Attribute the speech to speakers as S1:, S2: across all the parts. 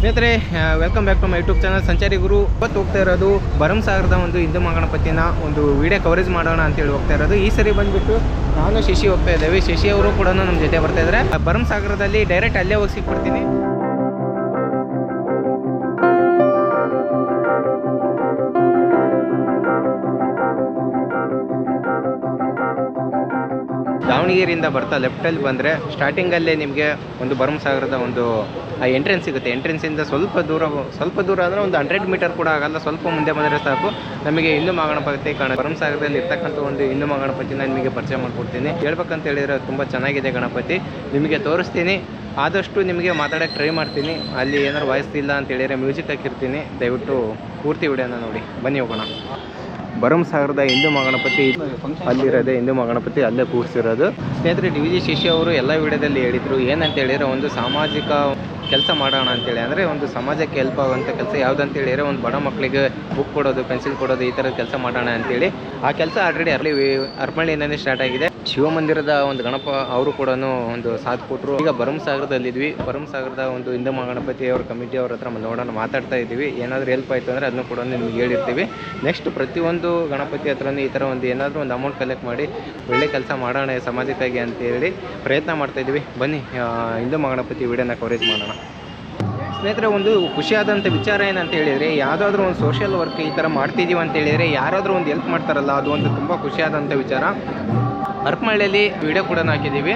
S1: ಸ್ನೇಹಿತರೆ welcome back to my YouTube channel Sanchari Guru, ಇವತ್ತು ಹೋಗ್ತಾ ಇರೋದು ಭರಮಸಾಗರದ ಒಂದು ಹಿಂದೂ ಮಹಾಗಣಪತಿನ ಒಂದು ವಿಡಿಯೋ ಕವರೇಜ್ ಮಾಡೋಣ ಅಂತೇಳಿ ಹೋಗ್ತಾ ಇರೋದು. ಈ ಸರಿ ಬಂದ್ಬಿಟ್ಟು ನಾನು ಶಶಿ ಹೋಗ್ತಾ ಇದ್ದೇವೆ. ಶಶಿ ಅವರು ಕೂಡ ನಮ್ಮ ಜೊತೆ ಬರ್ತಾ ಇದ್ದಾರೆ. ಭರಮಸಾಗರದಲ್ಲಿ ಡೈರೆಕ್ಟ್ ಅಲ್ಲೇ ಹೋಗಿ ಸಿಕ್ಬಿಡ್ತೀನಿ. ದಾವಣಗೆರೆಯಿಂದ ಬರ್ತಾ ಲೆಫ್ಟಲ್ಲಿ ಬಂದರೆ ಸ್ಟಾರ್ಟಿಂಗಲ್ಲೇ ನಿಮಗೆ ಒಂದು ಭರಮಸಾಗರದ ಒಂದು ಎಂಟ್ರೆನ್ಸ್ ಸಿಗುತ್ತೆ. ಎಂಟ್ರೆನ್ಸಿಂದ ಸ್ವಲ್ಪ ದೂರ ಸ್ವಲ್ಪ ದೂರ ಅಂದರೆ ಒಂದು ಹಂಡ್ರೆಡ್ ಮೀಟರ್ ಕೂಡ ಆಗಲ್ಲ. ಸ್ವಲ್ಪ ಮುಂದೆ ಬಂದರೆ ಸಾಕು. ನಮಗೆ ಹಿಂದೂ ಮಹಾಗಣಪತಿ ಕಾಣ. ಭರಮಸಾಗರದಲ್ಲಿ ಇರ್ತಕ್ಕಂಥ ಒಂದು ಹಿಂದೂ ಮಹಾಗಣಪತಿನ ನಿಮಗೆ ಪರಿಚಯ ಮಾಡಿಕೊಡ್ತೀನಿ. ಹೇಳ್ಬೇಕಂತ ಹೇಳಿದರೆ ತುಂಬ ಚೆನ್ನಾಗಿದೆ ಗಣಪತಿ. ನಿಮಗೆ ತೋರಿಸ್ತೀನಿ. ಆದಷ್ಟು ನಿಮಗೆ ಮಾತಾಡೋಕ್ಕೆ ಟ್ರೈ ಮಾಡ್ತೀನಿ. ಅಲ್ಲಿ ಏನಾದ್ರು ವಾಯ್ಸ್ ಇಲ್ಲ ಅಂತ ಹೇಳಿದರೆ ಮ್ಯೂಸಿಕ್ ಹಾಕಿರ್ತೀನಿ. ದಯವಿಟ್ಟು ಪೂರ್ತಿ ವಿಡಿಯೋನ ನೋಡಿ. ಬನ್ನಿ ಹೋಗೋಣ. ಭರಮಸಾಗರದ ಹಿಂದೂ ಮಹಾಗಣಪತಿ ಅಲ್ಲಿರೋದೆ ಹಿಂದೂ ಮಹಾಗಣಪತಿ ಅಲ್ಲೇ ಕೂರಿಸಿರೋದು. ಸ್ನೇಹಿತರೆ, ಡಿ ವಿಜಿ ಶಶಿ ಅವರು ಎಲ್ಲ ವಿಡಿಯೋದಲ್ಲಿ ಹೇಳಿದರು, ಏನಂತ ಹೇಳಿದ್ರೆ ಒಂದು ಸಾಮಾಜಿಕ ಕೆಲಸ ಮಾಡೋಣ ಅಂತೇಳಿ ಅಂದರೆ ಒಂದು ಸಮಾಜಕ್ಕೆ ಹೆಲ್ಪ್ ಆಗುವಂಥ ಕೆಲಸ ಯಾವುದಂತ ಹೇಳಿದ್ರೆ ಒಂದು ಬಡ ಮಕ್ಕಳಿಗೆ ಬುಕ್ ಕೊಡೋದು, ಪೆನ್ಸಿಲ್ ಕೊಡೋದು, ಈ ಥರದ ಕೆಲಸ ಮಾಡೋಣ ಅಂತೇಳಿ ಆ ಕೆಲಸ ಆಲ್ರೆಡಿ ಅರಳಿ ಅರ್ಪಳ್ಳಿಯಿಂದನೇ ಸ್ಟಾರ್ಟ್ ಆಗಿದೆ. ಶಿವಮಂದಿರದ ಒಂದು ಗಣಪ ಅವರು ಕೂಡ ಒಂದು ಸಾಥ್ ಕೊಟ್ಟರು ಈಗ ಭರಮಸಾಗರದಲ್ಲಿದ್ವಿ ಭರಮಸಾಗರದ ಒಂದು ಹಿಂದೂ ಮಹಾಗಣಪತಿ ಅವ್ರ ಕಮಿಟಿ ಅವ್ರ ಹತ್ರ ನೋಡೋಣ ಮಾತಾಡ್ತಾ ಇದ್ದೀವಿ. ಏನಾದರೂ ಹೆಲ್ಪ್ ಆಯಿತು ಅಂದರೆ ಅದನ್ನು ಕೂಡ ನಿಮ್ಗೆ ಹೇಳಿರ್ತೀವಿ. ನೆಕ್ಸ್ಟ್ ಪ್ರತಿಯೊಂದು ಗಣಪತಿ ಹತ್ರನೂ ಈ ಥರ ಒಂದು ಏನಾದರೂ ಒಂದು ಅಮೌಂಟ್ ಕಲೆಕ್ಟ್ ಮಾಡಿ ಒಳ್ಳೆ ಕೆಲಸ ಮಾಡೋಣ ಸಮಾಜಕ್ಕಾಗಿ ಅಂತೇಳಿ ಪ್ರಯತ್ನ ಮಾಡ್ತಾ ಇದ್ದೀವಿ. ಬನ್ನಿ ಹಿಂದೂ ಮಹಾಗಣಪತಿ ವಿಡಿಯೋನ ಕವರೇಜ್ ಮಾಡೋಣ. ಸ್ನೇಹಿತರೆ, ಒಂದು ಖುಷಿಯಾದಂಥ ವಿಚಾರ ಏನಂತ ಹೇಳಿದರೆ, ಯಾವುದಾದ್ರೂ ಒಂದು ಸೋಷಿಯಲ್ ವರ್ಕ್ ಈ ಥರ ಮಾಡ್ತಿದ್ದೀವಿ ಅಂತ ಹೇಳಿದರೆ ಯಾರಾದರೂ ಒಂದು ಹೆಲ್ಪ್ ಮಾಡ್ತಾರಲ್ಲ, ಅದು ಒಂದು ತುಂಬ ಖುಷಿಯಾದಂಥ ವಿಚಾರ. ಅರ್ಪಮಳ್ಳಿಯಲ್ಲಿ ವಿಡಿಯೋ ಕೂಡ ಹಾಕಿದ್ದೀವಿ.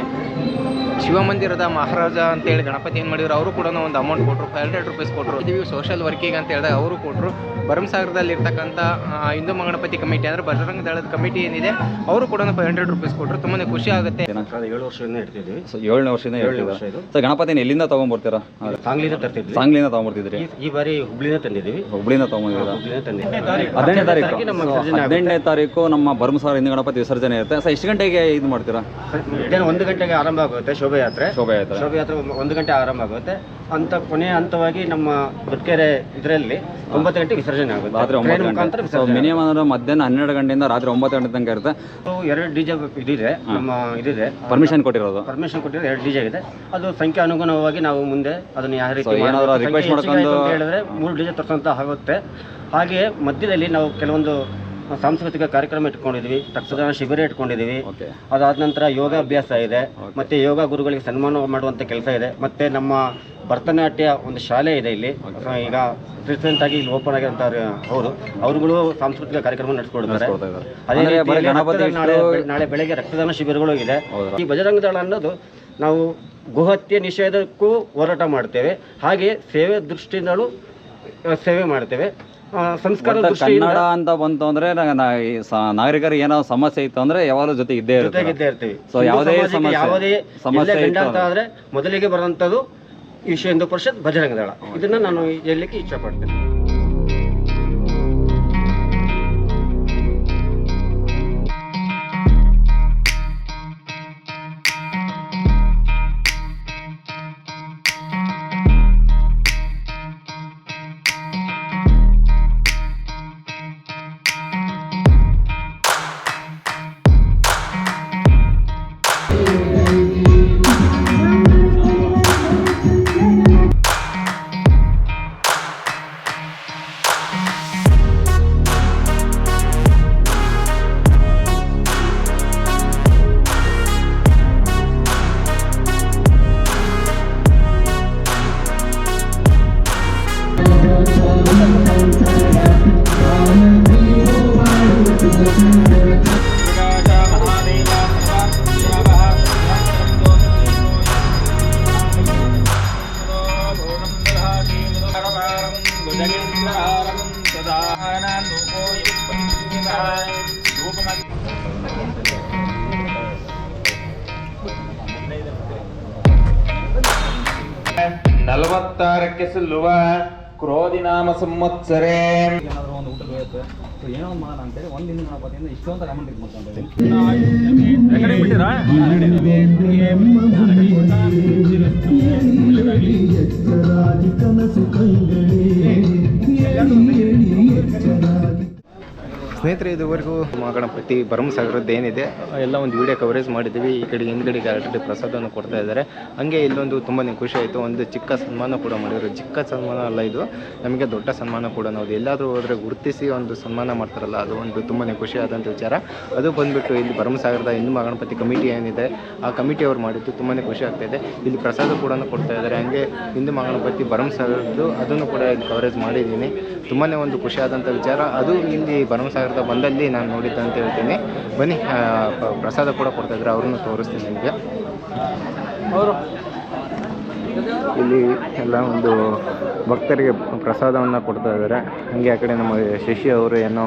S1: ಶಿವಮಂದಿರದ ಮಹಾರಾಜ ಅಂತೇಳಿ ಗಣಪತಿ ಏನು ಮಾಡಿದ್ರು ಅವರು ಕೂಡ ಒಂದು ಅಮೌಂಟ್ ಕೊಟ್ಟರು ಫೈವ್ ಹಂಡ್ರೆಡ್ ರುಪೀಸ್ ಕೊಟ್ಟರು ಇದೀವಿ ಸೋಷಿಯಲ್ ವರ್ಕಿಗೆ ಅಂತ ಹೇಳಿದಾಗ ಅವರು ಕೊಟ್ಟರು ಭರಮಸಾಗರದಲ್ಲಿ ಇರ್ತಕ್ಕಂಥ ಹಿಂದೂ ಮಗಣಪತಿ ಕಮಿಟಿ ಅಂದರೆ ಬಜರಂಗ ದಳದ ಕಮಿಟಿ ಏನಿದೆ ಅವರು ಕೂಡ ಫೈವ್ ಹಂಡ್ರೆಡ್ ರುಪೀಸ್ ಕೊಟ್ಟರು ತುಂಬಾ ಖುಷಿ ಆಗುತ್ತೆ.
S2: ಕಳೆದ ಏಳು ವರ್ಷದಿಂದ ಇಡ್ತಿದ್ವಿ
S3: ಸೊ ಏಳನೇ ವರ್ಷದಿಂದ
S2: ಏಳು ವರ್ಷ ಇದು.
S3: ಸೊ ಗಣಪತಿನ ಎಲ್ಲಿಂದ ತಗೊಂಡ್ಬರ್ತೀರಾ?
S2: ಸಾಂಗ್ಲಿಂದ ತರ್ತಿದ್ವಿ.
S3: ಸಾಂಗ್ಲಿಂದ ತಗೊಂಡ್ಬರ್ತಿದ್ರಿ?
S2: ಈ- ಈ ಬಾರಿ ಹುಬ್ಳಿನ ತಂದಿದ್ದೀವಿ.
S3: ಹುಬ್ಳಿಂದ ತಗೊಂಡಿದ್ದೀರಾ
S2: ಹುಬ್ಳಿನ ತಂದಿದ್ದೀವಿ.
S3: ಹದಿನೆಂಟನೇ ತಾರೀಕು. ಹದಿನೆಂಟನೇ ತಾರೀಕು. ನಮ್ಮ ಭರಮಸಾಗರ ಹಿಂದೂ ಗಣಪತಿ ವಿಸರ್ಜನೆ ಇರುತ್ತೆ. ಸೊ ಎಷ್ಟು ಗಂಟೆಗೆ ಇದು ಮಾಡ್ತೀರಾ?
S2: ಒಂದು ಗಂಟೆಗೆ ಆರಂಭ ಆಗುತ್ತೆ. ಶೋಭಾಯಾತ್ರೆ.
S3: ಶೋಭಾಯಾತ್ರೆ.
S2: ಶೋಭಾಯಾತ್ರೆ ಒಂದು ಗಂಟೆ ಆರಂಭ ಆಗುತ್ತೆ. ಅಂತ ಕೊನೆಯ ಹಂತವಾಗಿ ನಮ್ಮ ಬದುಕೆರೆ ಇದರಲ್ಲಿ ಒಂಬತ್ತು ಗಂಟೆ ವಿಸರ್ಜನೆ ಆಗುತ್ತೆ.
S3: ರಾತ್ರಿ ಒಂಬತ್ತು ಗಂಟೆ. ಸೊ ಮಿನಿಮಮ್ ಅಂದ್ರೆ ಮಧ್ಯಾಹ್ನ ಹನ್ನೆರಡು ಗಂಟೆಯಿಂದ ರಾತ್ರಿ ಒಂಬತ್ತು ಗಂಟೆ ತನಕ ಇರುತ್ತೆ.
S2: ಎರಡು ಎರಡು ಡಿಜೆ ಇದಿದೆ ನಮ್ಮ ಇದಿದೆ.
S3: ಪರ್ಮಿಷನ್ ಕೊಟ್ಟಿರೋದು.
S2: ಪರ್ಮಿಷನ್ ಕೊಟ್ಟಿರೋದು ಎರಡು ಡಿ ಜೆ ಇದೆ ಅದು ಸಂಖ್ಯೆ ಅನುಗುಣವಾಗಿ ನಾವು ಮುಂದೆ ಅದನ್ನ ಯಾವ ರೀತಿ
S3: ಮಾಡ್ಕೊಂಡು-
S2: ಅಂತ ಹೇಳಿದ್ರೆ ಮೂರು ಡಿಜೆ ತರಿಸೋಂತ ಆಗುತ್ತೆ. ಹಾಗೆಯೇ ಮಧ್ಯದಲ್ಲಿ ನಾವು ಕೆಲವೊಂದು ಸಾಂಸ್ಕೃತಿಕ ಕಾರ್ಯಕ್ರಮ ಇಟ್ಕೊಂಡಿದ್ವಿ ರಕ್ತದಾನ ಶಿಬಿರ ಇಟ್ಕೊಂಡಿದ್ದೀವಿ ಅದಾದ ನಂತರ ಯೋಗಾಭ್ಯಾಸ ಇದೆ. ಮತ್ತೆ ಯೋಗ ಗುರುಗಳಿಗೆ ಸನ್ಮಾನ ಮಾಡುವಂತ ಕೆಲಸ ಇದೆ. ಮತ್ತೆ ನಮ್ಮ ಭರತನಾಟ್ಯ ಒಂದು ಶಾಲೆ ಇದೆ ಇಲ್ಲಿ. ಈಗ ರೀಸೆಂಟ್ ಆಗಿ ಇಲ್ಲಿ ಓಪನ್ ಆಗಿರುವಂಥ ಅವರು ಅವರುಗಳು ಸಾಂಸ್ಕೃತಿಕ ಕಾರ್ಯಕ್ರಮ ನಡೆಸ್ಕೊಡ್ತಾರೆ. ಅದೇ ರೀತಿ ನಾಳೆ ಬೆಳಗ್ಗೆ ರಕ್ತದಾನ ಶಿಬಿರಗಳು ಇದೆ. ಈ ಬಜರಂಗ ದಳ ಅನ್ನೋದು ನಾವು ಗೋಹತ್ಯೆ ನಿಷೇಧಕ್ಕೂ ಹೋರಾಟ ಮಾಡ್ತೇವೆ. ಹಾಗೆ ಸೇವೆ ದೃಷ್ಟಿಯಿಂದಲೂ ಸೇವೆ ಮಾಡ್ತೇವೆ. ಸಂಸ್ಕಾರ
S3: ಕನ್ನಡ ಅಂತ ಬಂತು ಅಂದ್ರೆ ನಾಗರಿಕರಿಗೆ ಏನೋ ಸಮಸ್ಯೆ ಇತ್ತು ಅಂದ್ರೆ ಯಾವಾಗಲೂ ಜೊತೆ ಇದ್ದೇ ಇರುತ್ತೆ.
S2: ಜೊತೆಗಿದ್ದೇ ಇರ್ತೀವಿ.
S3: ಯಾವುದೇ ಸಮಸ್ಯೆ-
S2: ಯಾವುದೇ ಮೊದಲಿಗೆ ಬರುವಂತದ್ದು ವಿಶ್ವ ಹಿಂದೂ ಪರಿಷತ್ ಬಜರಂಗ ದಳ ಇದನ್ನ ನಾನು ಹೇಳಲಿಕ್ಕೆ ಇಚ್ಛೆ
S4: ನಲವತ್ತಾರಕ್ಕೆ ಸಲ್ಲುವ ಕ್ರೋಧಿನಾಮ ಸಂವತ್ಸರೇ
S3: ಏನಾದರೂ ಒಂದು ಊಟ ಬೀಳುತ್ತೆ ಸೊ ಏನೋ ಒಂದು ಮಾಡೋಣ ಅಂತೇಳಿ ಒಂದು ದಿನ ಗಣಪತಿಯಿಂದ ಇಷ್ಟೊಂದು ಅಮೌಂಟ್ ಇದು ಮಾಡ್ಕೊಂಡು
S1: ಸ್ನೇಹಿತರೆ ಇದುವರೆಗೂ ಮಹಾಗಣಪತಿ ಭರಮಸಾಗರದ್ದು ಏನಿದೆ, ಎಲ್ಲ ಒಂದು ವಿಡಿಯೋ ಕವರೇಜ್ ಮಾಡಿದ್ದೀವಿ. ಈ ಕಡೆ ಹಿಂದ್ಗಡೆಗೆ ಆಲ್ರೆಡಿ ಪ್ರಸಾದವನ್ನು ಕೊಡ್ತಾ ಇದ್ದಾರೆ. ಹಂಗೆ ಇಲ್ಲೊಂದು ತುಂಬಾ ಖುಷಿ ಆಯಿತು, ಒಂದು ಚಿಕ್ಕ ಸನ್ಮಾನ ಕೂಡ ಮಾಡಿದರು. ಚಿಕ್ಕ ಸನ್ಮಾನ ಅಲ್ಲ ಇದು, ನಮಗೆ ದೊಡ್ಡ ಸನ್ಮಾನ ಕೂಡ ನಾವು ಎಲ್ಲಾದರೂ ಹೋದರೆ ಗುರುತಿಸಿ ಒಂದು ಸನ್ಮಾನ ಮಾಡ್ತಾರಲ್ಲ, ಅದು ಒಂದು ತುಂಬಾ ಖುಷಿ ಆದಂಥ ವಿಚಾರ. ಅದು ಬಂದುಬಿಟ್ಟು ಇಲ್ಲಿ ಭರಮಸಾಗರದ ಹಿಂದೂ ಮಹಾಗಣಪತಿ ಕಮಿಟಿ ಏನಿದೆ, ಆ ಕಮಿಟಿ ಅವರು ಮಾಡಿದ್ದು ತುಂಬಾ ಖುಷಿ ಆಗ್ತಾ ಇದೆ. ಇಲ್ಲಿ ಪ್ರಸಾದ ಕೂಡ ಕೊಡ್ತಾ ಇದ್ದಾರೆ. ಹಂಗೆ ಹಿಂದೂ ಮಹಾಗಣಪತಿ ಭರಮಸಾಗರದ್ದು ಅದನ್ನು ಕೂಡ ಇಲ್ಲಿ ಕವರೇಜ್ ಮಾಡಿದ್ದೀನಿ. ತುಂಬಾ ಒಂದು ಖುಷಿಯಾದಂಥ ವಿಚಾರ. ಅದು ಇಲ್ಲಿ ಭರಮಸಾಗರದ ಬಂದಲ್ಲಿ ನಾನು ನೋಡಿದ್ದೆ ಅಂತ ಹೇಳ್ತೀನಿ. ಬನ್ನಿ ಪ್ರಸಾದ ಕೂಡ ಕೊಡ್ತಾ ಇದ್ದಾರೆ ಅವ್ರನ್ನು ತೋರಿಸ್ತೀನಿ ನಿಮಗೆ. ಇಲ್ಲಿ ಎಲ್ಲ ಒಂದು ಭಕ್ತರಿಗೆ ಪ್ರಸಾದವನ್ನು ಕೊಡ್ತಾ ಇದ್ದಾರೆ. ಹಾಗೆ ಆ ಕಡೆ ನಮ್ಮ ಶಶಿ ಅವರು ಏನೋ,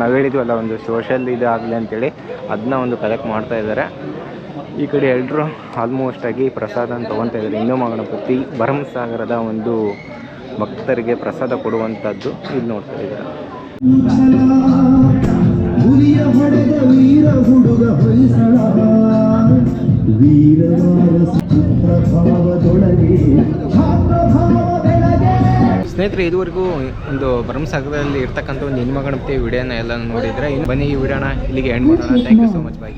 S1: ನಾವು ಹೇಳಿದ್ವಲ್ಲ, ಒಂದು ಸೋಷಲ್ ಇದು ಆಗಲಿ ಅಂತೇಳಿ ಅದನ್ನ ಒಂದು ಕಲೆಕ್ಟ್ ಮಾಡ್ತಾ ಇದ್ದಾರೆ. ಈ ಕಡೆ ಎಲ್ಲರೂ ಆಲ್ಮೋಸ್ಟ್ ಆಗಿ ಪ್ರಸಾದನ ತೊಗೊತಾ ಇದ್ದಾರೆ. ಹಿಂದೂ ಮಹಾಗಣಪತಿ ಭರಮಸಾಗರದ ಒಂದು ಭಕ್ತರಿಗೆ ಪ್ರಸಾದ ಕೊಡುವಂಥದ್ದು ಇಲ್ಲಿ ನೋಡ್ತಾ ಇದ್ದಾರೆ.
S5: ಹುಲಿಯ ಹೊಡೆದ ವೀರ ಹುಡುಗ ಹೊಯ್ಸಳ
S1: ಸ್ನೇಹಿತರೆ ಇದುವರೆಗೂ ಒಂದು ಭರಮಸಾಗರದಲ್ಲಿ ಇರ್ತಕ್ಕಂಥ ಒಂದು ಹೆಣ್ಮ ಗಣಪತಿ ವಿಡಿಯೋನ ಎಲ್ಲ ನೋಡಿದ್ರೆ ಇನ್ನು ಬನ್ನಿ ಈ ವಿಡಿಯೋನ ಇಲ್ಲಿಗೆ ಎಂಡ್ ಮಾಡೋಣ. Thank you so much bye